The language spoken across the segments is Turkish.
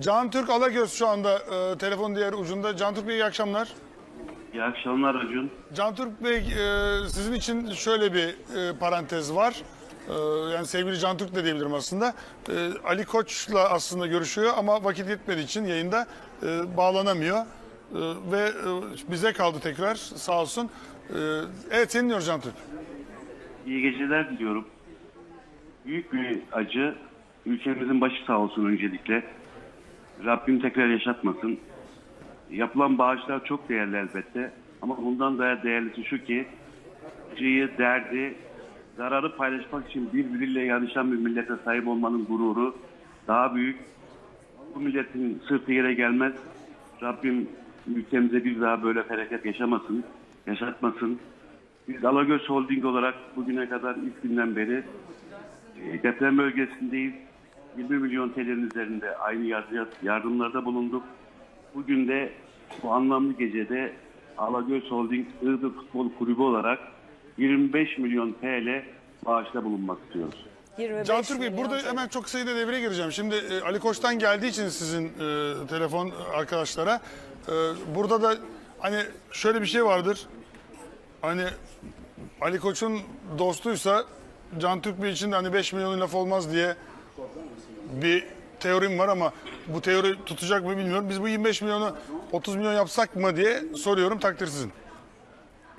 Can Türk Alagöz şu anda e, telefon diğer ucunda. Can Türk Bey iyi akşamlar. İyi akşamlar Acun. Can Türk Bey e, sizin için şöyle bir e, parantez var. E, yani sevgili Can Türk de diyebilirim aslında. E, Ali Koç'la aslında görüşüyor ama vakit yetmediği için yayında e, bağlanamıyor. E, ve e, bize kaldı tekrar sağ olsun. E, evet senin dinliyoruz Can Türk. İyi geceler diliyorum. Büyük bir acı. Ülkemizin başı sağ olsun öncelikle. Rabbim tekrar yaşatmasın. Yapılan bağışlar çok değerli elbette. Ama bundan daha değerlisi şu ki acıyı, derdi, zararı paylaşmak için birbiriyle yarışan bir millete sahip olmanın gururu daha büyük. Bu milletin sırtı yere gelmez. Rabbim ülkemize bir daha böyle felaket yaşamasın, yaşatmasın. Biz Alagöz Holding olarak bugüne kadar ilk günden beri e, deprem bölgesindeyiz. 20 milyon TL'nin üzerinde aynı yardım- yardımlarda bulunduk. Bugün de bu anlamlı gecede Alagöz Holding Iğdır Futbol Kulübü olarak 25 milyon TL bağışta bulunmak istiyoruz. 25 Can Türk Bey burada TL. hemen çok sayıda devreye gireceğim. Şimdi e, Ali Koç'tan geldiği için sizin e, telefon arkadaşlara. e, burada da hani şöyle bir şey vardır. Hani Ali Koç'un dostuysa Can Türk Bey için de hani 5 milyonun laf olmaz diye bir teorim var ama bu teori tutacak mı bilmiyorum. Biz bu 25 milyonu 30 milyon yapsak mı diye soruyorum takdir sizin.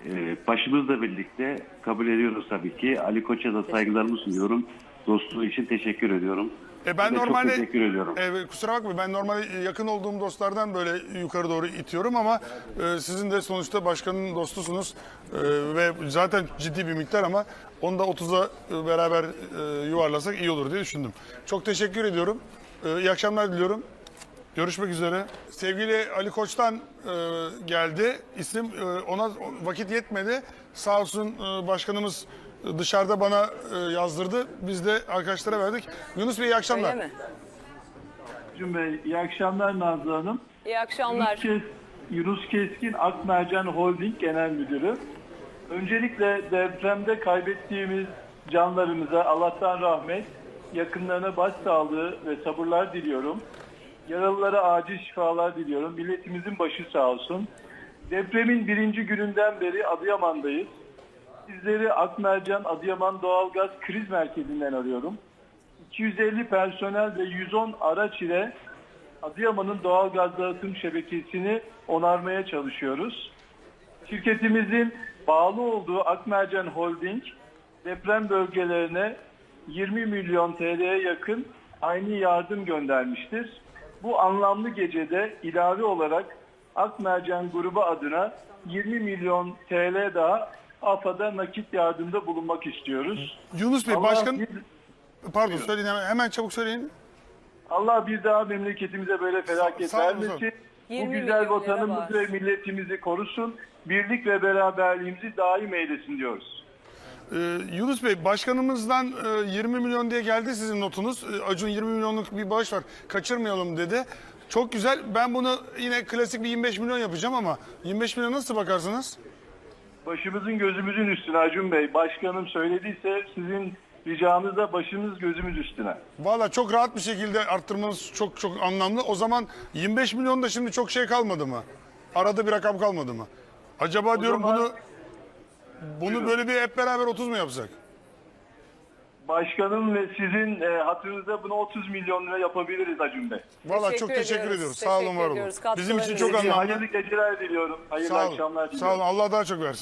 Ee, başımızla birlikte kabul ediyoruz tabii ki. Ali Koç'a da saygılarımı sunuyorum. Dostluğu için teşekkür ediyorum. E ben Size normalde çok teşekkür ediyorum. E, kusura bakmayın ben normalde yakın olduğum dostlardan böyle yukarı doğru itiyorum ama e, sizin de sonuçta başkanın dostusunuz E, ve zaten ciddi bir miktar ama onu da 30'a e, beraber e, yuvarlasak iyi olur diye düşündüm. Çok teşekkür ediyorum. E, iyi akşamlar diliyorum. Görüşmek üzere. Sevgili Ali Koç'tan e, geldi. İsim e, ona vakit yetmedi. Sağ olsun e, başkanımız dışarıda bana e, yazdırdı. Biz de arkadaşlara verdik. Yunus Bey iyi akşamlar. Öyle mi? Cüm Bey, iyi akşamlar Nazlı Hanım. İyi akşamlar. Yunus, Kes- Yunus Keskin Akmercan Holding Genel Müdürü. Öncelikle depremde kaybettiğimiz canlarımıza Allah'tan rahmet, yakınlarına başsağlığı ve sabırlar diliyorum. Yaralılara acil şifalar diliyorum. Milletimizin başı sağ olsun. Depremin birinci gününden beri Adıyaman'dayız. Sizleri Akmercan Adıyaman Doğalgaz Kriz Merkezi'nden arıyorum. 250 personel ve 110 araç ile Adıyaman'ın doğal gaz dağıtım şebekesini onarmaya çalışıyoruz. Şirketimizin bağlı olduğu Akmercan Holding deprem bölgelerine 20 milyon TL'ye yakın aynı yardım göndermiştir. Bu anlamlı gecede ilave olarak Akmercan grubu adına 20 milyon TL daha AFAD'a nakit yardımda bulunmak istiyoruz. Yunus Bey Allah başkan bir- pardon söyleyin hemen, hemen çabuk söyleyin. Allah bir daha memleketimize böyle felaket Sağ- vermesin. 20 Bu güzel vatanımızı ve milletimizi korusun. Birlik ve beraberliğimizi daim eylesin diyoruz. Ee, Yunus Bey başkanımızdan e, 20 milyon diye geldi sizin notunuz. Ee, Acun 20 milyonluk bir bağış var kaçırmayalım dedi. Çok güzel. Ben bunu yine klasik bir 25 milyon yapacağım ama 25 milyon nasıl bakarsınız? Başımızın gözümüzün üstüne Acun Bey. Başkanım söylediyse sizin ricanızla başımız gözümüz üstüne. Valla çok rahat bir şekilde arttırmanız çok çok anlamlı. O zaman 25 milyon da şimdi çok şey kalmadı mı? Arada bir rakam kalmadı mı? Acaba diyorum zaman- bunu bunu böyle bir hep beraber 30 mu yapsak? Başkanım ve sizin e, hatırınızda bunu 30 milyon lira yapabiliriz Acun Bey. Valla çok teşekkür ediyoruz. ediyoruz. Sağ olun Teşekkür var olun. ediyoruz. Bizim için çok Katkılarınız için. anlamlı. Hayırlı geceler diliyorum. Hayırlı Sağ olun. akşamlar Sağ diliyorum. olun. Allah daha çok versin.